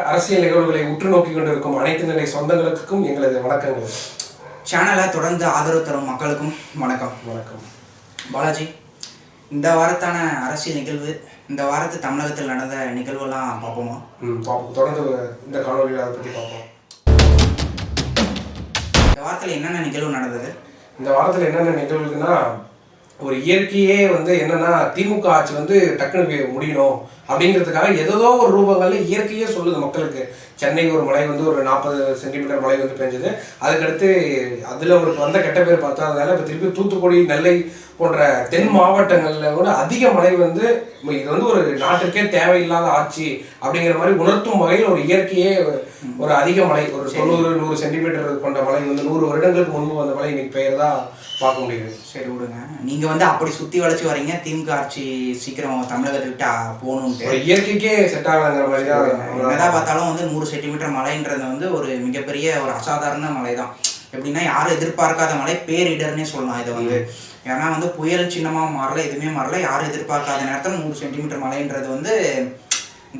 அரசியல் நிகழ்வுகளை உற்று நோக்கி கொண்டிருக்கும் அனைத்து நிலை சொந்தங்களுக்கும் எங்களது வணக்கங்கள். சேனலை தொடர்ந்து ஆதரவு தரும் மக்களுக்கும் வணக்கம். வணக்கம். பாலாஜி இந்த வாரத்தான அரசியல் நிகழ்வு இந்த வாரத்து தமிழகத்தில் நடந்த நிகழ்வெல்லாம் பார்ப்போமா? ம் பார்ப்போம். தொடர்ந்து இந்த காணொலியில் அதை பற்றி பார்ப்போம். இந்த வாரத்தில் என்னென்ன நிகழ்வு நடந்தது? இந்த வாரத்தில் என்னென்ன நிகழ்வுன்னா ஒரு இயற்கையே வந்து என்னன்னா திமுக ஆட்சி வந்து டக்குனு முடியணும் அப்படிங்கிறதுக்காக ஏதோ ஒரு ரூபங்கள்ல இயற்கையே சொல்லுது மக்களுக்கு. சென்னை ஒரு மழை வந்து ஒரு நாற்பது சென்டிமீட்டர் மழை வந்து பெஞ்சது. அதுக்கடுத்து அதில் ஒரு வந்த கெட்ட பேர் பார்த்தா அதனால இப்போ திருப்பி தூத்துக்குடி நெல்லை போன்ற தென் மாவட்டங்கள்ல கூட அதிக மழை வந்து இது வந்து ஒரு நாட்டிற்கே தேவையில்லாத ஆட்சி அப்படிங்கிற மாதிரி உணர்த்தும் வகையில் ஒரு இயற்கையே ஒரு அதிக மழை. ஒரு தொண்ணூறு நூறு சென்டிமீட்டர் கொண்ட மழை வந்து நூறு வருடங்களுக்கு முன்பு வந்த மழை இன்னைக்கு பெயர்தா பார்க்க முடியுது. சரி விடுங்க. நீங்க வந்து அப்படி சுத்தி வளைச்சு வரீங்க திமுக ஆட்சி சீக்கிரம் தமிழகத்தை விட்டு போகணும்ட்டு. இயற்கைக்கே செட் ஆகலைங்கிற மாதிரி தான் என்னதான் பார்த்தாலும் வந்து நூறு சென்டிமீட்டர் மழைன்றது வந்து ஒரு மிகப்பெரிய ஒரு அசாதாரண மழை தான் எப்படின்னா யாரும் எதிர்பார்க்காத மழை பேரிடர்னே சொல்லலாம் இதை வந்து. ஏன்னா வந்து புயல் சின்னமா மாறல எதுவுமே மாறல. யாரும் எதிர்பார்க்காத நேரத்தில் நூறு சென்டிமீட்டர் மழைன்றது வந்து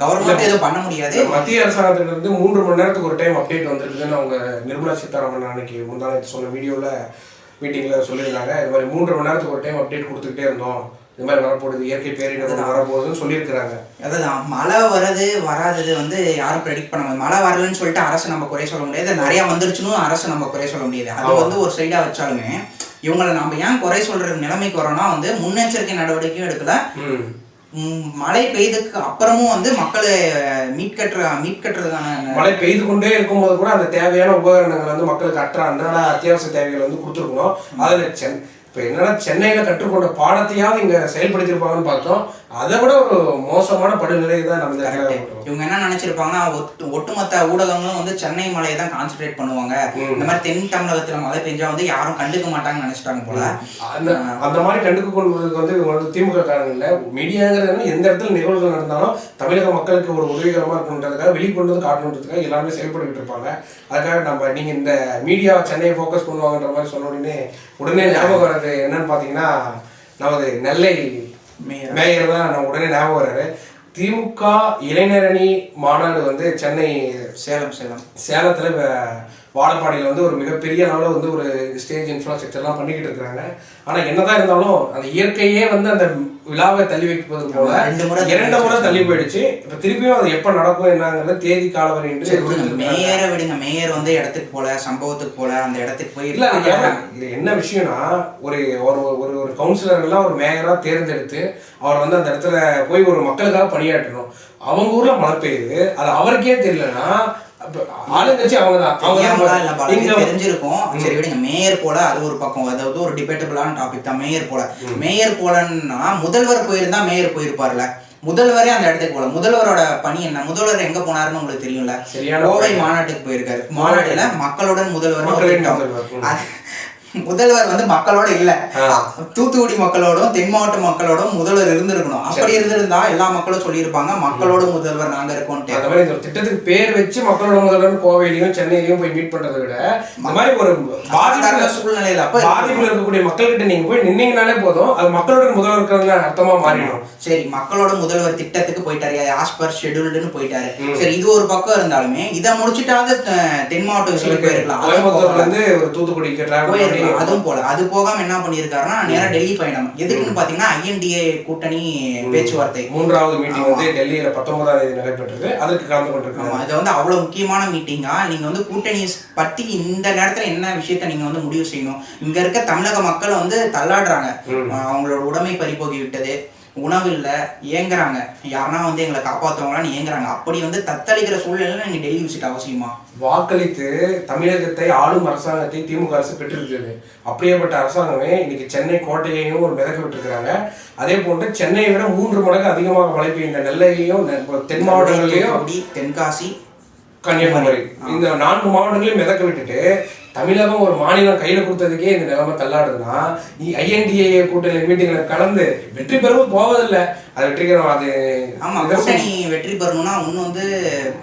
கவர்மெண்ட் எதுவும் பண்ண முடியாது. மத்திய அரசாங்கத்துல இருந்து மூன்று மணி நேரத்துக்கு ஒரு டைம் அப்டேட் வந்திருக்குதுன்னு அவங்க நிர்மலா சீதாராமன் அன்னைக்கு முந்தானத்து சொன்ன வீடியோல மீட்டிங்ல சொல்லியிருந்தாங்க. இது மாதிரி மூன்று மணி நேரத்துக்கு ஒரு டைம் அப்டேட் கொடுத்துக்கிட்டே இருந்தோம். இது மாதிரி வரப்போகுது இயற்கை பேரிடர் வரப்போகுதுன்னு சொல்லியிருக்கிறாங்க. அதான் மழை வர்றது வராதது வந்து யாரும் ப்ரெடிக்ட் பண்ண முடியாது. மழை வரலன்னு சொல்லிட்டு அரசு நம்ம குறை சொல்ல முடியாது. நிறைய வந்துருச்சுன்னு அரசு நம்ம குறை சொல்ல முடியாது. அது வந்து ஒரு சைடா வச்சாலுமே இவங்களை நம்ம ஏன் குறை சொல்ற நிலைமைக்கு வரோம்னா வந்து முன்னெச்சரிக்கை நடவடிக்கையும் எடுக்கல. மழை பெய்ததுக்கு அப்புறமும் வந்து மக்களை மீட்கற்ற மீட்கட்டுறதுக்கான மழை பெய்து கொண்டே இருக்கும்போது கூட அந்த தேவையான உபகரணங்கள் வந்து மக்களுக்கு அற்ற அன்றாட அத்தியாவசிய தேவைகள் வந்து கொடுத்துருக்கணும். அதுல சென் இப்போ என்னன்னா சென்னையில கற்றுக்கொண்ட பாடத்தையாவது இங்க செயல்படுத்தியிருப்பாங்கன்னு பார்த்தோம். அதை விட ஒரு மோசமான படுநிலை தான் நடந்தது இவங்க என்ன நினைச்சிருப்பாங்கன்னா ஒட்டு ஒட்டுமொத்த ஊடகங்களும் வந்து சென்னை மலையை தான் கான்சென்ட்ரேட் பண்ணுவாங்க. இந்த மாதிரி தென் தமிழகத்துல மழை பெஞ்சா வந்து யாரும் கண்டுக்க மாட்டாங்கன்னு நினைச்சிட்டாங்க போல. அந்த அந்த மாதிரி கண்டுக்க கொள்வதற்கு வந்து வந்து திமுக காரங்க இல்ல. மீடியாங்கிறது எந்த இடத்துல நிகழ்வுகள் நடந்தாலும் தமிழக மக்களுக்கு ஒரு உதவிகரமா இருக்கணுன்றதுக்காக வெளிக்கொண்டு வந்து காட்டணுன்றதுக்காக எல்லாருமே செயல்பட்டுக்கிட்டு இருப்பாங்க. அதுக்காக நம்ம நீங்க இந்த மீடியா சென்னையை ஃபோக்கஸ் பண்ணுவாங்கன்ற மாதிரி சொன்ன உடனே உடனே ஞாபகம் வர்றது என்னன்னு பாத்தீங்கன்னா நமது நெல்லை மேயர். மேயர் தான் நம்ம உடனே ஞாபகம் வர்றாரு திமுக இளைஞரணி மாநாடு வந்து சென்னை சேலம் சேலம். சேலத்துல வாழப்பாடியில வந்து ஒரு மிகப்பெரிய அளவில் வந்து ஒரு ஸ்டேஜ் இன்ஃப்ராஸ்ட்ரக்சர்லாம் பண்ணிக்கிட்டு இருக்கிறாங்க. ஆனா என்னதான் இருந்தாலும் அந்த இயற்கையே வந்து அந்த விழாவை தள்ளி வைப்பது போல ரெண்டு முறை இரண்டு முறை தள்ளி போயிடுச்சு. இப்ப திருப்பியும் அது எப்ப நடக்கும் என்னங்கிறது தேதி காலவரை என்று மேயரை விடுங்க. மேயர் வந்து இடத்துக்கு போல சம்பவத்துக்கு போல அந்த இடத்துக்கு போய் இல்ல இது என்ன விஷயம்னா ஒரு ஒரு ஒரு ஒரு கவுன்சிலர் எல்லாம் ஒரு மேயரா தேர்ந்தெடுத்து அவர் வந்து அந்த இடத்துல போய் ஒரு மக்களுக்காக பணியாற்றணும். அவங்க ஊர்ல மழை பெய்யுது. அது அவருக்கே தெரியலன்னா ஆளுங்கட்சி அவங்க தான் தெரிஞ்சிருக்கும். சரி விடுங்க. மேயர் போல அது ஒரு பக்கம். அதாவது ஒரு டிபேட்டபிளான டாபிக் தான். மேயர் போல. மேயர் போலன்னா முதல்வர் போயிருந்தா மேயர் போயிருப்பார்ல முதல்வரே அந்த இடத்துக்கு போல முதல்வரோட பணி என்ன? முதல்வர் எங்க போனாருன்னு உங்களுக்கு தெரியும்ல? கோவை மாநாட்டுக்கு போயிருக்காரு. மாநாட்டுல மக்களுடன் முதல்வர். முதல்வர். வந்து மக்களோட இல்ல. தூத்துக்குடி மக்களோடும் தென் மாவட்ட மக்களோடும் முதல்வர் இருந்திருக்கணும். அப்படி இருந்திருந்தா எல்லா மக்களும் சொல்லியிருப்பாங்க மக்களோட முதல்வர் நாங்க இருக்கோம்ட்டு. அந்த மாதிரி திட்டத்துக்கு பேர் வச்சு மக்களோட முதல்வர் கோவையிலையும் சென்னையிலையும் போய் மீட் பண்றதை விட இந்த மாதிரி ஒரு பாதிப்புல சூழ்நிலையில அப்ப பாதிப்புல இருக்கக்கூடிய மக்கள்கிட்ட நீங்க போய் நின்னீங்கனாலே போதும். அது மக்களோட முதல்வர் அர்த்தமா மாறிடும். சரி மக்களோட முதல்வர் திட்டத்துக்கு போயிட்டாரு. ஆஸ் பர் ஷெட்யூல்டுன்னு போயிட்டாரு. சரி இது ஒரு பக்கம் இருந்தாலுமே இதை முடிச்சிட்டாவது தென் மாவட்ட விஷயம் போயிருக்கலாம். இருந்து ஒரு தூத்துக்குடிக்கு அதுவும் போல. அது போகாம என்ன பண்ணியிருக்காருன்னா நேரா டெல்லி பயணம். எதுக்குன்னு பாத்தீங்கன்னா ஐஎன்டிஏ கூட்டணி பேச்சுவார்த்தை. மூன்றாவது மீட்டிங் வந்து டெல்லியில பத்தொன்பதாம் தேதி நடைபெற்றது. அதற்கு கலந்து கொண்டிருக்காங்க. இது வந்து அவ்வளவு முக்கியமான மீட்டிங்கா நீங்க வந்து கூட்டணி பத்தி இந்த நேரத்துல என்ன விஷயத்த நீங்க வந்து முடிவு செய்யணும்? இங்க இருக்க தமிழக மக்கள் வந்து தள்ளாடுறாங்க. அவங்களோட உடைமை பறிபோகி விட்டது. உணவு இல்ல ஏங்குறாங்க யாருன்னா வந்து எங்களை காப்பாத்துவாங்களான்னு ஏங்குறாங்க அப்படி வந்து தத்தளிக்கிற சூழ்நிலையில நீங்க டெல்லி விசிட் அவசியமா? வாக்களித்து தமிழகத்தை ஆளும் அரசாங்கத்தை திமுக அரசு பெற்றிருக்கிறது. அப்படியேப்பட்ட அரசாங்கமே இன்னைக்கு சென்னை கோட்டையையும் ஒரு மிதக்க விட்டுருக்காங்க அதே போன்று சென்னையை விட மூன்று மடங்கு அதிகமாக மழை பெய்ந்த நெல்லையையும் தென் மாவட்டங்களையும் தூத்துக்குடி, தென்காசி கன்னியாகுமரி. இந்த நான்கு மாவட்டங்களையும் மிதக்க விட்டுட்டு தமிழகம் ஒரு மாநிலம் கையில கொடுத்ததுக்கே இந்த நிலைமை தள்ளாடுதுன்னா ஐஎன்டிஏ கூட்டணி மீட்டிங்ல கலந்து வெற்றி பெறவும் போவதில்லை. அது வெற்றிகரம் அது ஆமா. கூட்டணி வெற்றி பெறணும்னா ஒண்ணு வந்து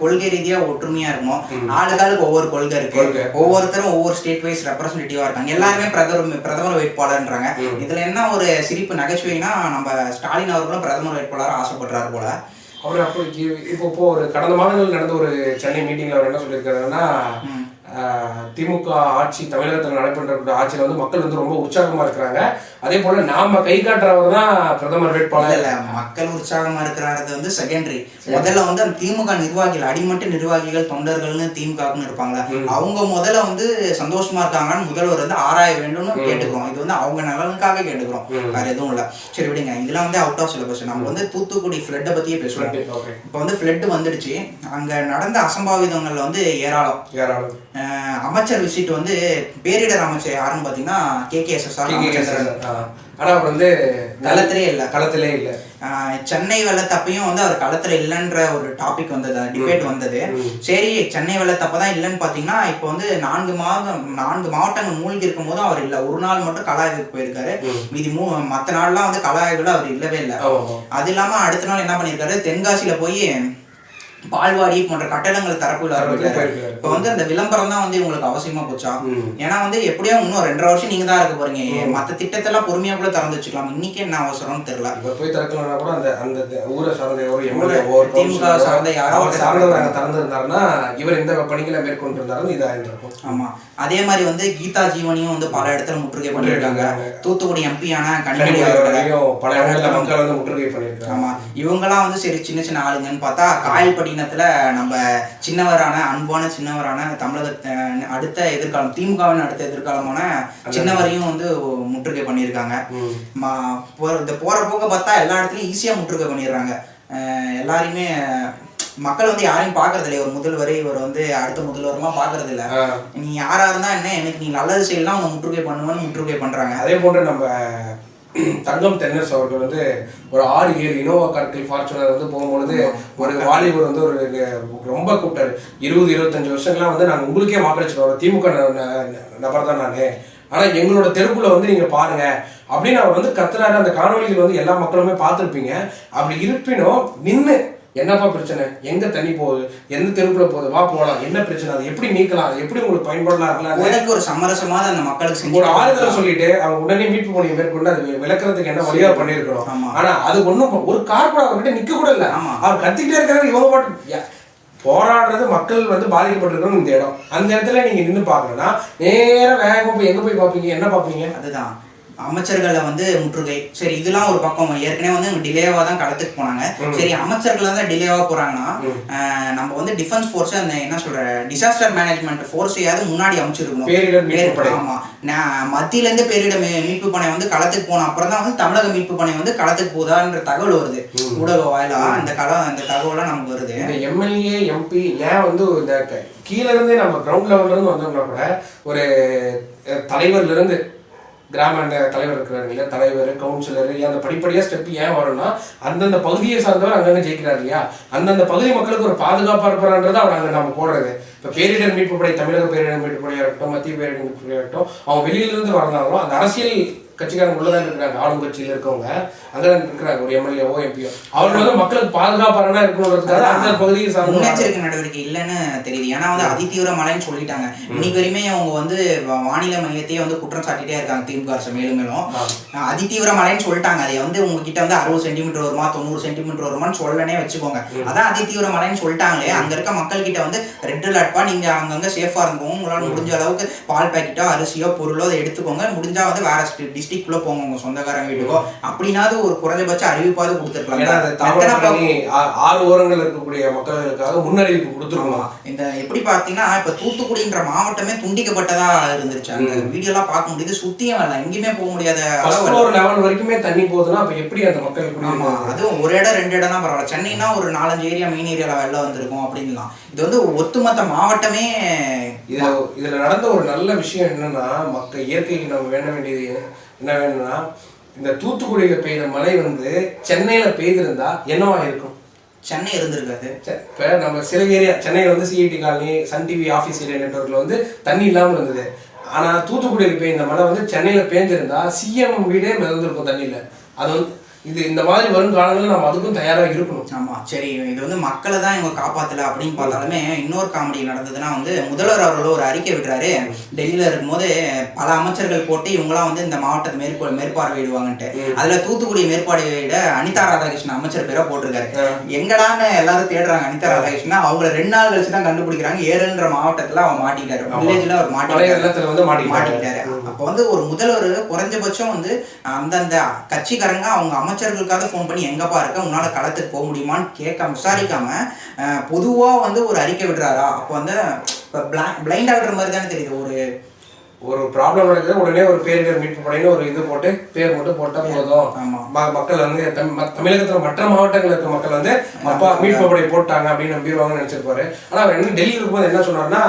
கொள்கை ரீதியா ஒற்றுமையா இருக்கணும். நாலு காலுக்கு ஒவ்வொரு கொள்கை இருக்கு. ஒவ்வொருத்தரும் ஒவ்வொரு ஸ்டேட் வைஸ் ரெப்ரஸன்டேட்டிவா இருக்காங்க. எல்லாருமே பிரதமர் பிரதமர் வேட்பாளர்ன்றாங்க. இதுல என்ன ஒரு சிரிப்பு நகைச்சுவைனா நம்ம ஸ்டாலின் அவர்களும் பிரதமர் வேட்பாளர் ஆசைப்படுறாரு போல. அவர் அப்போ இப்போ இப்போ ஒரு கடந்த மாதங்கள் நடந்த ஒரு சென்னை மீட்டிங்ல அவர் என்ன சொல்லியிருக்காருன்னா திமுக ஆட்சி தமிழகத்தில் நடைபெற்ற ஆட்சியில் வந்து மக்கள் வந்து ரொம்ப உற்சாகமா இருக்கிறாங்க. அதே போல நாம கை காட்டுறவர் தான் பிரதமர் வேட்பாளர். மக்கள் உற்சாகமா இருக்கிறது வந்து செகண்டரி முதல்ல வந்து அந்த திமுக நிர்வாகிகள் அடிமட்ட நிர்வாகிகள் தொண்டர்கள்னு திமுகன்னு இருப்பாங்களா? அவங்க முதல்ல வந்து சந்தோஷமா இருக்காங்கன்னு முதல்வர் வந்து ஆராய வேண்டும்னு கேட்டுக்கிறோம். இது வந்து அவங்க நலனுக்காக கேட்டுக்கிறோம். வேற எதுவும் இல்ல. சரி விடுங்க. இதெல்லாம் வந்து அவுட் ஆஃப் சிலபஸ் நம்ம வந்து தூத்துக்குடி ஃப்ளட்டை பத்தியே பேசுவோம். இப்போ வந்து ஃப்ளட் வந்துடுச்சு. அங்க நடந்த அசம்பாவிதங்கள்ல வந்து ஏராளம். அஹ் அமைச்சர் விசிட் வந்து பேரிடர் அமைச்சர் யாருன்னு பாத்தீங்கன்னா K K S S R ஆஹ், ஆனா அவர் வந்து களத்திலே இல்ல. களத்திலே இல்ல. சென்னை வெள்ளத்தப்பையும் வந்து அவர் களத்துல இல்லைன்ற ஒரு டாபிக் வந்தது டிபேட் வந்தது. சரி சென்னை வெள்ளத்தப்ப தான் இல்லைன்னு பாத்தீங்கன்னா இப்போ வந்து நான்கு மாதம் நான்கு மாவட்டங்கள் மூழ்கி இருக்கும் போதும் அவர் இல்ல. ஒரு நாள் மட்டும் கலாய்வுக்கு போயிருக்காரு. மீதி மூ மத்த நாள்லாம் வந்து கலாய்வுல அவர் இல்லவே இல்லை. அது இல்லாம அடுத்த நாள் என்ன பண்ணியிருக்காரு தென்காசியில போய் பால்வாடி போன்ற கட்டடங்கள் போயிருக்காரு. இப்போ வந்து அந்த விளம்பரம் தான் வந்து இவங்களுக்கு அவசியமா போச்சா. ஏன்னா வந்து எப்படியும் இன்னும் ரெண்டரை வருஷம் நீங்க தான் இருக்க போறீங்க. மத்த திட்டத்தெல்லாம் பொறுமையா கூட திறந்து வச்சுக்கலாம். இன்னைக்கு என்ன அவசரம்னு தெரியல. இவர் போய் திறக்கலன்னா கூட அந்த அந்த ஊரை சார்ந்த திமுக சார்ந்த யாரோ சார்ந்தவர் அங்க திறந்திருந்தாருன்னா இவர் எந்த பணிகளை மேற்கொண்டு இருந்தாலும் இதா இருந்திருக்கும் ஆமா. அதே மாதிரி வந்து கீதா ஜீவனியும் வந்து பல இடத்துல முற்றுகை பண்ணிருக்காங்க தூத்துக்குடி எம்பியான கனிமொழி பல இடங்கள்ல மக்கள் வந்து முற்றுகை பண்ணியிருக்காங்க. ஆமா. இவங்கெல்லாம் வந்து சரி சின்ன சின்ன ஆளுங்கன்னு பார்த்தா காயல்பட்டினத்துல நம்ம சின்னவரான அன்பான சின்னவரான தமிழகத்தை அடுத்த எதிர்காலம் திமுகவின் அடுத்த எதிர்காலமான சின்னவரையும் வந்து முற்றுகை பண்ணியிருக்காங்க. இந்த போற போக்க பார்த்தா எல்லா இடத்துலயும் ஈஸியா முற்றுகை பண்ணிடுறாங்க. எல்லாரையுமே மக்கள் வந்து யாரையும் பாக்குறது இல்லையா ஒரு முதல்வர் இவர் வந்து அடுத்த முதல்வரெல்லாம் பாக்குறது இல்ல. நீ யாரா இருந்தா என்ன? எனக்கு நீ நல்லது செய்யலாம் உங்க முற்றுகை பண்ணுவேன்னு முற்றுகை பண்றாங்க. அதே போன்று நம்ம தங்கம் தென்னரசு அவர்கள் வந்து ஒரு ஆறு ஏழு இனோவா கார்கள் ஃபார்ச்சுனர் வந்து போகும்பொழுது ஒரு வாலிபர் வந்து ஒரு ரொம்ப கூப்பிட்டாரு. இருபது இருபத்தஞ்சு வருஷங்கள்லாம் வந்து நாங்கள் உங்களுக்கே வாக்களிச்சிட்டோம் ஒரு திமுக நபர் தான் நான். ஆனா எங்களோட தெருக்குள்ள வந்து நீங்க பாருங்க. அப்படின்னு அவர் வந்து கத்துறாரு. அந்த காணொலிகள் வந்து எல்லா மக்களுமே பார்த்துருப்பீங்க. அப்படி இருப்பினும் நின்னு என்னப்பா பிரச்சனை? எங்க தண்ணி போகுது? எந்த தெருக்குள்ள போகுது? வா போகலாம் என்ன பிரச்சனை? அது எப்படி நீக்கலாம்? அது எப்படி உங்களுக்கு பயன்படலாம் இருக்கலாம்? உனக்கு ஒரு சமரசமாக அந்த மக்களுக்கு செஞ்சு ஒரு ஆறுதல் சொல்லிட்டு அவங்க உடனே மீட்பு பணியை மேற்கொண்டு அது விளக்குறதுக்கு என்ன வழியா பண்ணிருக்கணும். ஆனா அது ஒண்ணும் ஒரு கார்பரேட் அவர்கிட்ட நிக்க கூட இல்ல. அவர் கத்திக்கிட்டே இருக்காரு இவங்க பாட்டு. போராடுறது மக்கள் வந்து பாதிக்கப்பட்டிருக்கணும் இந்த இடம். அந்த இடத்துல நீங்க நின்னு பாக்கணும்னா நேரா வேகமா போய் எங்க போய் பாப்பீங்க என்ன பாப்பீங்க அதுதான். அமைச்சர்களை வந்து முற்றுகை. சரி இதெல்லாம் ஒரு பக்கம். ஏற்கனவே வந்து டிலேவா தான் களத்துக்கு போனாங்க. சரி அமைச்சர்கள் தான் டிலேவா போறாங்கன்னா நம்ம வந்து டிஃபென்ஸ் ஃபோர்ஸ் அந்த என்ன சொல்ற டிசாஸ்டர் மேனேஜ்மெண்ட் ஃபோர்ஸையாவது முன்னாடி அமைச்சிருக்கணும். ஆமா. மத்தியில இருந்து பேரிடர் மீ- மீட்பு படை வந்து களத்துக்கு போன அப்புறம் தான் வந்து தமிழக மீட்பு படை வந்து களத்துக்கு போதான்ற தகவல் வருது. ஊடக வாயிலா அந்த களம் அந்த தகவலாம் நமக்கு வருது. எம்எல்ஏ எம்பி ஏன் வந்து இந்த கீழ இருந்தே நம்ம கிரவுண்ட் லெவல்ல இருந்து வந்தோம்னா கூட ஒரு தலைவர்ல இருந்து கிராம தலைவர் இருக்கிறாரு இல்லையா? தலைவர் கவுன்சிலர் அந்த படிப்படியாக ஸ்டெப் ஏன் வரும்னா அந்தந்த பகுதியை சார்ந்தவர் அங்கங்கே ஜெயிக்கிறார் இல்லையா? அந்தந்த பகுதி மக்களுக்கு ஒரு பாதுகாப்பாக இருக்கிறான்றதை அவர் அங்கே நம்ம போடுறது. இப்போ பேரிடர் மீட்பு படை தமிழக பேரிடர் மீட்பு படையாக இருக்கட்டும் மத்திய பேரிடர் மீட்பு படையாக இருக்கட்டும் அவங்க வெளியிலிருந்து அந்த அரசியல் கட்சிக்காரங்க உள்ளதான் இருக்கிறாங்க. ஆளும் கட்சியில இருக்கவங்க. அங்கதான் இருக்கிறாங்க. ஒரு எம்எல்ஏவோ எம்பியோ அவர்கள் வந்து மக்களுக்கு பாதுகாப்பான இருக்கணுன்றதுக்காக அந்த பகுதியை முன்னெச்சரிக்கை நடவடிக்கை இல்லைன்னு தெரியுது. ஏன்னா வந்து அதிதீவிர மழைன்னு சொல்லிட்டாங்க. இன்னைக்கு வரையுமே அவங்க வந்து வானிலை மையத்தையே வந்து குற்றம் சாட்டிட்டே இருக்காங்க திமுக அரசு மேலும் மேலும். அதிதீவிர மழைன்னு சொல்லிட்டாங்க. அதை வந்து உங்ககிட்ட வந்து அறுபது சென்டிமீட்டர் வருமா தொண்ணூறு சென்டிமீட்டர் வருமான்னு சொல்லனே வச்சுக்கோங்க. அதான் அதிதீவிர மழைன்னு சொல்லிட்டாங்களே அங்க இருக்க மக்கள் கிட்ட வந்து ரெட் அலர்ட்பா நீங்க அங்கங்க சேஃபா இருந்துக்கோங்க. உங்களால முடிஞ்ச அளவுக்கு பால் பாக்கெட்டோ அரிசியோ பொருளோ அதை எடுத்துக்கோங்க. முடிஞ்சா வந்து வேற டிஸ்ட்ரிக்ட்குள்ள போங்க உங்க சொந்தக்காரங்க வீட்டுக்கோ. அப்படின்னாவது ஒரு குறைஞ்சபட்ச அறிவிப்பாவது ஏன்னா கொடுத்துருக்கலாம் ஆ- ஆறு ஓரங்கள் இருக்கக்கூடிய மக்களுக்காக முன்னறிவிப்பு கொடுத்துருக்கணும். இந்த எப்படி பாத்தீங்கன்னா இப்ப தூத்துக்குடின்ற மாவட்டமே துண்டிக்கப்பட்டதா இருந்துருச்சு. அந்த வீடியோ எல்லாம் பார்க்க முடியுது. சுத்தியும் இல்லை எங்கேயுமே போக முடியாத ஃப்ளோர் லெவல் வரைக்குமே தண்ணி போகுதுன்னா அப்ப எப்படி அந்த மக்கள் அதுவும் ஒரு இடம் ரெண்டு இடம்னா பரவாயில்ல. சென்னைனா ஒரு நாலஞ்சு ஏரியா மெயின் ஏரியால வெள்ளம் வந்திருக்கும் அப்படின்லாம் இது வந்து ஒட்டுமொத்த மாவட்டமே இதுல இதுல நடந்த ஒரு நல்ல விஷயம் என்னன்னா மக்கள் இயற்கைக்கு நம்ம வேண்ட வேண்டியது என்ன வேணும்னா இந்த தூத்துக்குடியில பெய்த மழை வந்து சென்னையில பெய்திருந்தா என்னவா இருக்கும்? சென்னை இருந்திருக்காது இப்ப நம்ம சில ஏரியா சென்னையில வந்து CID colony Sun TV office area நெட்ஒர்க்ல வந்து தண்ணி இல்லாமல் இருந்தது. ஆனா தூத்துக்குடியில் பெய்ந்த மழை வந்து சென்னையில பேஞ்சிருந்தா சிஎம் வீடே மிதந்திருக்கும் தண்ணியில. அது வந்து இது இந்த மாதிரி வரும் காலங்களில் நம்ம அதுக்கும் தயாரா இருக்கணும். ஆமா சரி இது வந்து மக்களை தான் இவங்க காப்பாத்தல அப்படின்னு பார்த்தாலுமே இன்னொரு காமெடி நடந்ததுன்னா வந்து முதல்வர் அவர்கள் ஒரு அறிக்கை விடுறாரு. டெல்லியில இருக்கும்போது பல அமைச்சர்கள் போட்டு இவங்களாம் வந்து இந்த மாவட்டத்தை மேற்ப மேற்பார்வையிடுவாங்கன்ட்டு. அதுல தூத்துக்குடி மேற்பார்வையிட அனிதா ராதாகிருஷ்ணன் அமைச்சர் பேரை போட்டிருக்காரு. எங்கடான்னு எல்லாரும் தேடுறாங்க அனிதா ராதாகிருஷ்ணன். அவங்கள ரெண்டு நாள் கழிச்சு தான் கண்டுபிடிக்கிறாங்க. ஏழுன்ற மாவட்டத்துல அவன் மாட்டிட்டாரு வில்லேஜ்ல அவர் வெள்ளத்துல வந்து மாட்டிக்கிட்டாரு. அப்ப வந்து ஒரு முதல்வர் குறைஞ்சபட்சம் வந்து அந்தந்த கட்சிக்காரங்க அவங்க அமைச்சர்களுக்காக ஃபோன் பண்ணி எங்கப்பா இருக்க? உன்னால களத்துக்கு போக முடியுமான்னு கேட்காம விசாரிக்காம அஹ், பொதுவா வந்து ஒரு அறிக்கை விடுறாரா? அப்ப வந்து பிளைண்ட் ஆடுற மாதிரி தானே தெரியுது. ஒரு ஒரு ப்ராப்ளம் நடக்குது உடனே ஒரு பேரிடர் மீட்பு படையின்னு ஒரு இது போட்டு பேர் மட்டும் போட்டா போதும். ஆமா. ம- மக்கள் வந்து தமிழகத்துல மற்ற மாவட்டங்கள் இருக்க மக்கள் வந்து அப்பா மீட்பு படை போட்டாங்க அப்படின்னு நம்பிடுவாங்கன்னு நினைச்சிருப்பாரு. ஆனா அவர் என்ன டெல்லியில் இருக்கும்போது என்ன சொன்னாருன்னா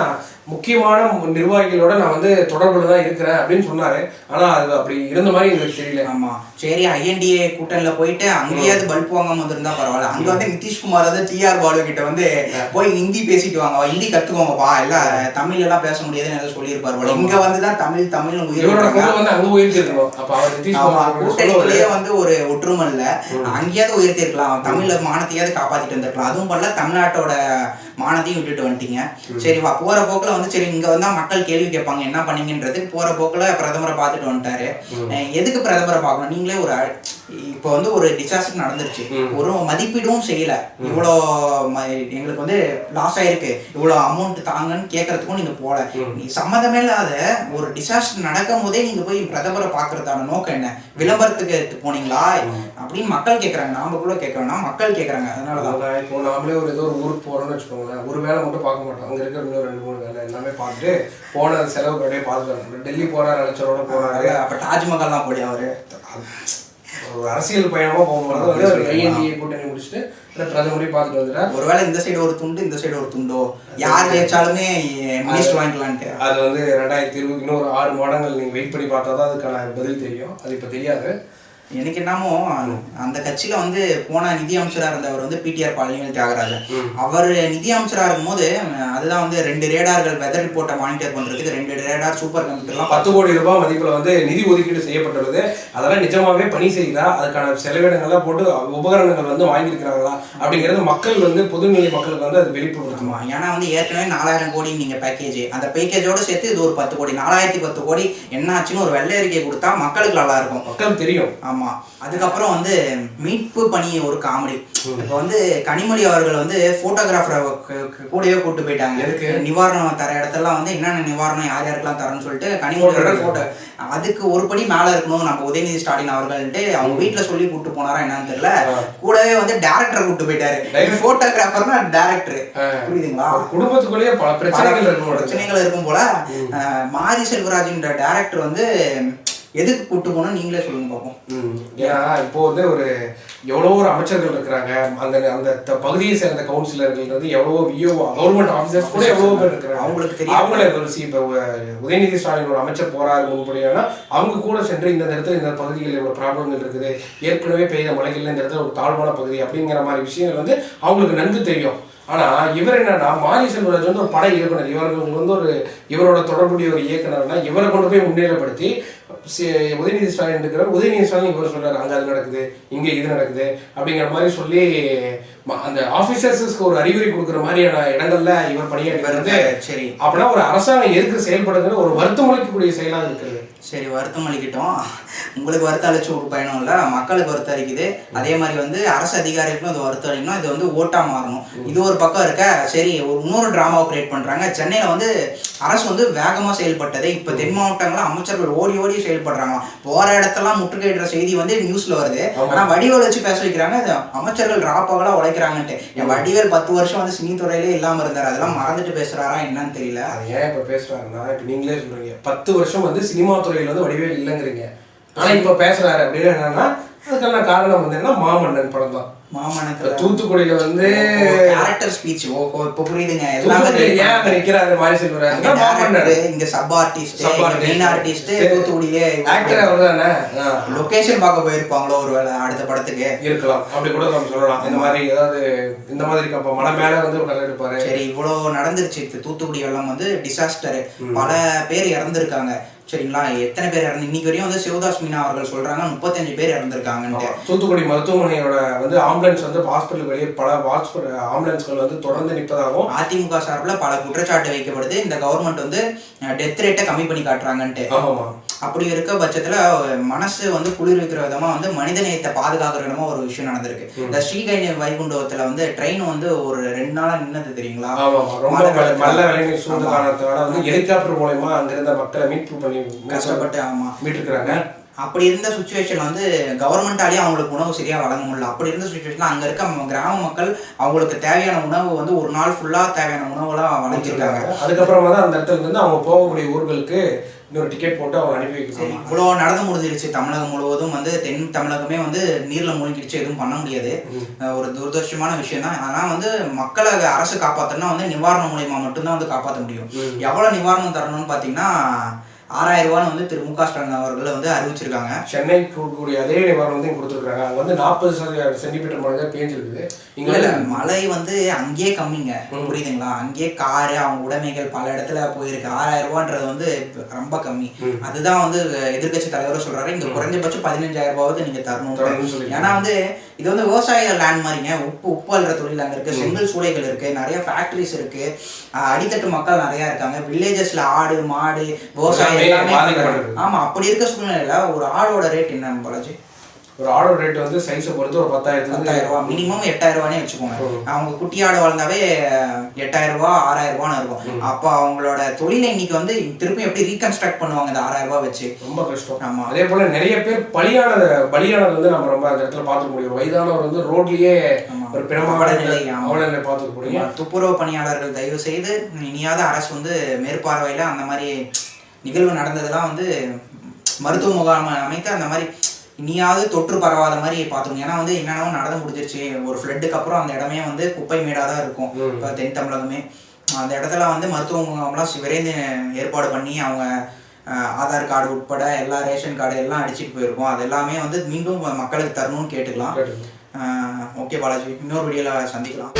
முக்கியமான நிர்வாகிகளோட நான் வந்து தொடர்புல தான் இருக்கிறேன் அப்படின்னு சொன்னாரு. ஆனா அது அப்படி இருந்த மாதிரி எங்களுக்கு தெரியல. ஆமா. சரி ஐஎன்டிஏ கூட்டணியில போயிட்டு அங்கேயாவது பல்ப் வாங்காம வந்திருந்தா பரவாயில்ல. அங்க வந்து நிதிஷ்குமார் வந்து டிஆர் பாலு கிட்ட வந்து போய் ஹிந்தி பேசிட்டு வாங்க ஹிந்தி கத்துக்கோங்கப்பா. இல்ல தமிழ் எல்லாம் பேச முடியாதுன்னு ஏதோ சொல்லியிருப்பாரு இங்க வந்துதான் தமிழ் தமிழ் கூட்டணிக்குள்ளேயே வந்து ஒரு ஒற்றுமை இல்ல. அங்கேயாவது உயர்த்தி இருக்கலாம் தமிழ்ல மானத்தையாவது காப்பாத்திட்டு வந்திருக்கலாம். அதுவும் பண்ணல தமிழ்நாட்டோட மானத்தையும் விட்டுட்டு வந்துட்டீங்க. சரி வா போற போக்குல வந்து சரி இங்க வந்தா மக்கள் கேள்வி கேட்பாங்க என்ன பண்ணீங்கன்றது. போற போக்குல பிரதமரை பார்த்துட்டு வந்துட்டாரு. எதுக்கு பிரதமரை பார்க்கணும்? நீங்களே ஒரு இப்போ வந்து ஒரு டிசாஸ்டர் நடந்துருச்சு. ஒரு மதிப்பீடும் செய்யல. இவ்வளோ எங்களுக்கு வந்து லாஸ் ஆயிருக்கு. இவ்வளோ அமௌண்ட் தாங்கன்னு கேட்கறதுக்கும் நீங்க போல. நீ சம்மந்தமே இல்லாத ஒரு டிசாஸ்டர் நடக்கும் போதே நீங்க போய் பிரதமரை பார்க்கறதான நோக்கம் என்ன? விளம்பரத்துக்கு போனீங்களா? அப்படின்னு மக்கள் கேட்கறாங்க நாம கூட கேட்க வேணாம். மக்கள் கேட்கறாங்க அதனாலதான். அதான் இப்போ நாமளே ஒரு ஏதோ ஒரு ஊருக்கு போறோம்னு வச்சுக்கோங்களேன். ஒரு வேலை மட்டும் பார்க்க மாட்டோம். அங்க இருக்கிற இன்னும் ரெண்டு மூணு வேலை எல்லாமே பார்த்துட்டு போன செலவு அப்படியே பார்த்துட்டு. டெல்லி போறாரு அலைச்சலோட போறாரு. அப்ப தாஜ்மஹால்லாம் போடி அவரு? ஒரு அரசியல் பயணமா போகும்போது வந்து ஒரு ஐஎன்டிஏ கூட்டணி முடிச்சுட்டு பிரதமரையும் பார்த்துட்டு வந்துட்டார் ஒருவேளை இந்த சைடு ஒரு துண்டு இந்த சைடு ஒரு துண்டோ? யார் ஜெயிச்சாலுமே மினிஸ்டர் வாங்கிக்கலான்ட்டு. அது வந்து ரெண்டாயிரத்தி இருபது இன்னொரு ஆறு மாதங்கள் நீங்க வெயிட் பண்ணி பார்த்தா தான் அதுக்கான பதில் தெரியும். அது இப்போ தெரியாது. எனக்கு என்னமோ அந்த கட்சியில வந்து போன நிதி அமைச்சரா இருந்தவர் வந்து பிடிஆர் பழனிவேல் தியாகராஜன். அவர் நிதி அமைச்சரா இருக்கும்போது அதுதான் வந்து ரெண்டு ரேடார்கள் வெதர் ரிப்போர்ட்டை மானிட்டர் பண்றதுக்கு ரெண்டு ரேடார் சூப்பர் கம்ப்யூட்டர்லாம் பத்து கோடி ரூபாய் மதிப்புல வந்து நிதி ஒதுக்கீடு செய்யப்பட்டுள்ளது. அதெல்லாம் நிஜமாவே பணி செய்யுதா அதுக்கான செலவினங்கள்லாம் போட்டு உபகரணங்கள் வந்து வாங்கியிருக்கிறாங்களா அப்படிங்கிறது மக்கள் வந்து பொதுநிலை மக்களுக்கு வந்து அது வெளிப்படுத்தணும் ஏன்னா வந்து ஏற்கனவே நாலாயிரம் கோடி நீங்க பேக்கேஜ் அந்த பேக்கேஜோட சேர்த்து இது ஒரு பத்து கோடி நாலாயிரத்தி பத்து கோடி என்ன ஆச்சுன்னு ஒரு வெள்ளை அறிக்கை கொடுத்தா மக்களுக்கு நல்லா இருக்கும். மக்கள் தெரியும். ஆமா. அதுக்கப்புறம் வந்து மீட்பு பணி ஒரு காமெடி. இப்போ வந்து கனிமொழி அவர்கள் வந்து போட்டோகிராஃபரை கூடவே கூட்டு போயிட்டாங்க. எதுக்கு? நிவாரணம் தர இடத்தெல்லாம் வந்து என்னென்ன நிவாரணம் யார் யாருக்கெல்லாம் தரேன்னு சொல்லிட்டு கனிமொழி அவர்கள் போட்டோ அதுக்கு ஒரு படி மேல இருக்கணும். நம்ம உதயநிதி ஸ்டாலின் அவர்கள்ட்டு அவங்க வீட்டுல சொல்லி கூட்டு போனாரா என்னன்னு தெரியல. கூடவே வந்து டேரக்டர் கூட்டு போயிட்டாரு. போட்டோகிராஃபர்னா டேரக்டர் புரியுதுங்களா? குடும்பத்துக்குள்ளேயே பல பிரச்சனைகள் இருக்கும். பிரச்சனைகள் இருக்கும் போல. மாரி செல்வராஜ்ன்ற டேரக்டர் வந்து எதுக்கு கூட்டு போகணும் நீங்களே சொல்லுங்க பார்ப்போம். ஏன்னா இப்போ வந்து ஒரு எவ்வளவோ ஒரு அமைச்சர்கள் இருக்கிறாங்க அந்த அந்த பகுதியை சேர்ந்த கவுன்சிலர்கள் வந்து எவ்வளவோ விஓ கவர்மெண்ட் ஆஃபீஸர்ஸ் கூட எவ்வளவோ பேர் இருக்கிறாங்க அவங்களுக்கு தெரியும். அவங்கள இப்போ உதயநிதி ஸ்டாலின் ஒரு அமைச்சர் போறாரு முன்படியானா அவங்க கூட சென்று இந்த இடத்துல இந்த பகுதிகளில் இவ்வளவு ப்ராப்ளங்கள் இருக்குது ஏற்கனவே பெய்த மழைகள்ல இந்த இடத்துல ஒரு தாழ்வான பகுதி அப்படிங்கிற மாதிரி விஷயங்கள் வந்து அவங்களுக்கு நன்கு தெரியும் ஆனா இவர் என்னன்னா மாரி செல்வராஜ் வந்து ஒரு பட இயக்குனர். இவர்கள் வந்து ஒரு இவரோட தொடர்புடைய ஒரு இயக்குனர்னா இவரை கொண்டு போய் முன்னிலைப்படுத்தி உதயநிதி ஸ்டாலின் இருக்கிறார். உதயநிதி ஸ்டாலின் இவர் சொல்றாரு அங்க அது நடக்குது இங்க இது நடக்குது அப்படிங்கிற மாதிரி சொல்லி அந்த ஆபீசர்ஸ்க்கு ஒரு அறிவுரை கொடுக்குற மாதிரியான இடங்கள்ல இவர் பணியாற்றி வருது சரி. அப்படின்னா ஒரு அரசாங்கம் எதுக்கு செயல்படுங்கிற ஒரு வருத்தம் அளிக்கக்கூடிய செயலாக இருக்கிறது. சரி வருத்தம் அளிக்கட்டும். உங்களுக்கு வருத்தம் அளிச்சு ஒரு பயணம் இல்லை. மக்களுக்கு வருத்தம் அளிக்குது. அதே மாதிரி வந்து அரசு அதிகாரிகளுக்கும் அது வருத்தம் அளிக்கணும். இது வந்து ஓட்டா மாறணும். இது ஒரு பக்கம் இருக்க சரி ஒரு இன்னொரு டிராமாவை கிரியேட் பண்றாங்க. சென்னையில வந்து அரசு வந்து வேகமா செயல்பட்டது. இப்ப தென் மாவட்டங்கள்ல அமைச்சர்கள் ஓடி ஓடி செயல்படுறாங்க. போற இடத்தெல்லாம் முற்றுகையிடுற செய்தி வந்து நியூஸ்ல வருது. ஆனா வடிவேல் வச்சு பேச வைக்கிறாங்க. இது அமைச்சர்கள் ராப்பகலா உழைக்கிறாங்கன்ட்டு. என் வடிவேல் பத்து வருஷம் வந்து சினி துறையிலே இல்லாம இருந்தாரு. அதெல்லாம் மறந்துட்டு பேசுறாரா என்னன்னு தெரியல. அது ஏன் இப்ப பேசுறாருன்னா இப்ப நீங்களே சொல்றீங்க. பத்து வருஷம் வந்து சினிமா துறையில வந்து வடிவேல் இல்லைங்கிறீங்க. ஆனா இப்ப பேசுறாரு அப்படின்னு என்னன்னா அதுக்கான காரணம் வந்து என்ன மாமன்னன் படம் தான். மாமனத்துல தூத்துக்குடியில வந்து கேரக்டர் ஸ்பீச் ஓஹோ இப்போ புரியுதுங்க. எல்லாமே ஏன் அங்க நிக்கிறாரு மாரி செல்வராஜ் மாமன்னன். இங்க sub artist artist. Main artist. தூத்துக்குடியிலே actor அவர் தானே லொகேஷன் பார்க்க போயிருப்பாங்களோ ஒருவேளை அடுத்த படத்துக்கு. இருக்கலாம். அப்படி கூட நம்ம சொல்லலாம். இந்த மாதிரி ஏதாவது இந்த மாதிரி அப்ப மலை மேல வந்து ஒரு எடுப்பாரு. சரி இவ்வளோ நடந்துருச்சு. தூத்துக்குடி வெள்ளம் வந்து டிசாஸ்டர் பல பேர் இறந்துருக்காங்க. சரிங்களா? எத்தனை பேர் இறந்து இன்னைக்கு வரையும் வந்து சிவதாஸ் மீனா அவர்கள் சொல்றாங்க முப்பத்தஞ்சு பேர் இறந்திருக்காங்கன்ட்டு. தூத்துக்குடி மருத்துவமனையோட வந்து ஆம்புலன்ஸ் வந்து ஹாஸ்பிட்டல் வெளியே பல ஆம்புலன்ஸ்கள் வந்து தொடர்ந்து நிற்பதாகவும் அதிமுக சார்பில் பல குற்றச்சாட்டு வைக்கப்படுது. இந்த கவர்மெண்ட் வந்து டெத் ரேட்டை கம்மி பண்ணி காட்டுறாங்கன்ட்டு. ஆமாமா அப்படி இருக்க பட்சத்துல மனசு வந்து குளிர்விக்கிற விதமா வந்து மனிதநேயத்தை பாதுகாக்கிற விதமா ஒரு விஷயம் நடந்திருக்கு. இந்த ஸ்ரீகைனி வைகுண்டத்துல வந்து ட்ரெயின் வந்து ஒரு ரெண்டு நாளா நின்னது தெரியுங்களா? ஆமாமா. நல்ல சூழ்ந்த காரணத்தினால வந்து ஹெலிகாப்டர் மூலயமா அங்கிருந்த மக்களை மீட்பு பண்ணி கஷ்டப்பட்டு ஆமா. மீட்டிருக்கிறாங்க. அப்படி இருந்த சுச்சுவேஷன் வந்து கவர்மெண்டாலேயே அவங்களுக்கு உணவு சரியா வழங்க முடியல. அப்படி இருந்த சுச்சுவேஷன்ல அங்க இருக்க கிராம மக்கள் அவங்களுக்கு தேவையான உணவு வந்து ஒரு நாள் ஃபுல்லா தேவையான உணவுலாம் வழங்கியிருக்காங்க. அதுக்கப்புறமா தான் அந்த இடத்துல இருந்து அவங்க போகக்கூடிய ஊர்களுக்கு இன்னொரு டிக்கெட் போட்டு அவங்க அனுப்பி வைக்கிறாங்க இவ்வளோ நடந்து முடிஞ்சிருச்சு. தமிழகம் முழுவதும் வந்து தென் தமிழகமே வந்து நீர்ல மூழ்கிடுச்சு. எதுவும் பண்ண முடியாது. ஒரு துரதிருஷ்டமான விஷயம் தான். ஆனால் வந்து மக்களை அரசு காப்பாற்றணும்னா வந்து நிவாரணம் மூலியமா மட்டும்தான் வந்து காப்பாற்ற முடியும். எவ்வளோ நிவாரணம் தரணும்னு பார்த்தீங்கன்னா ஆறாயிரம் ரூபான்னு வந்து திரு மு க ஸ்டாலின் அவர்கள் வந்து அறிவிச்சிருக்காங்க. சென்னை கொடுக்கக்கூடிய அதே நிவாரணம் வந்து கொடுத்துருக்காங்க. அங்க வந்து நாற்பது சென்டிமீட்டர் மழை தான் பேஞ்சிருக்குது. இங்க இல்ல மழை வந்து அங்கேயே கம்மிங்க. புரியுதுங்களா? அங்கேயே காரு அவங்க உடைமைகள் பல இடத்துல போயிருக்கு. ஆறாயிரம் ரூபான்றது வந்து ரொம்ப கம்மி. அதுதான் வந்து எதிர்க்கட்சி தலைவரும் சொல்றாரு. இங்க குறைஞ்சபட்சம் பதினஞ்சாயிரம் ரூபாவது நீங்க தரணும்னு தரணும். ஏன்னா வந்து இது வந்து விவசாய லேண்ட் மாதிரிங்க. உப்பு உப்பு அல்ற தொழில் அங்க இருக்கு. செங்கல் சூளைகள் இருக்கு. நிறைய ஃபேக்டரிஸ் இருக்கு. அஹ் அடித்தட்டு மக்கள் நிறைய இருக்காங்க. வில்லேஜஸ்ல ஆடு மாடு விவசாயம் எல்லாமே எல்லாமே பாதிக்கப்படுது. பண்றாங்க. ஆமா அப்படி இருக்க சூழ்நிலையில ஒரு ஆடோட ரேட் என்ன பாலாஜி? ஒரு ஆர்டர் ரேட் வந்து சைஸை பொறுத்து ஒரு பத்தாயிரத்துல இருந்து பத்தாயிரம் ரூபாய் மினிமம் எட்டாயிரம் ரூபானே வச்சுக்கோங்க. அவங்க குட்டியாடு வளர்ந்தாவே எட்டாயிரம் ரூபாய் ஆறாயிரம் ரூபான்னு இருக்கும். அப்போ அவங்களோட தொழிலை இன்னைக்கு வந்து திருப்பி எப்படி ரீகன்ஸ்ட்ரக்ட் பண்ணுவாங்க இந்த ஆறாயிரம் ரூபாய் வச்சு? ரொம்ப கஷ்டம். ஆமா. அதே போல நிறைய பேர் பலியானத பலியானது வந்து நம்ம ரொம்ப அந்த இடத்துல பார்த்துக்க முடியும். வயதானவர் வந்து ரோட்லயே. ஒரு அவல நிலை. அவலநிலை பார்த்துக்க முடியும். துப்புரவு பணியாளர்கள் தயவு செய்து இனியாவது அரசு வந்து மேற்பார்வையில அந்த மாதிரி நிகழ்வு நடந்ததெல்லாம் வந்து மருத்துவ முகாம் அமைத்து அந்த மாதிரி இனியாவது தொற்று பரவாத மாதிரி பார்த்துக்கணும். ஏன்னா வந்து என்னென்னவோ நடந்து முடிஞ்சிருச்சு. ஒரு ஃப்ளட்டுக்கு அப்புறம் அந்த இடமே வந்து குப்பை மேடாக தான் இருக்கும். இப்போ தென் தமிழகமே. அந்த இடத்துல வந்து மருத்துவ முகாம்லாம் சி- விரைந்து ஏற்பாடு பண்ணி அவங்க ஆதார் கார்டு உட்பட எல்லா ரேஷன் கார்டு எல்லாம் அடிச்சிட்டு போயிருக்கோம். அது எல்லாமே வந்து மீண்டும் மக்களுக்கு தரணும்னு கேட்டுக்கலாம். ஓகே பாலாஜி. இன்னொரு வீடியோவில் சந்திக்கலாம்.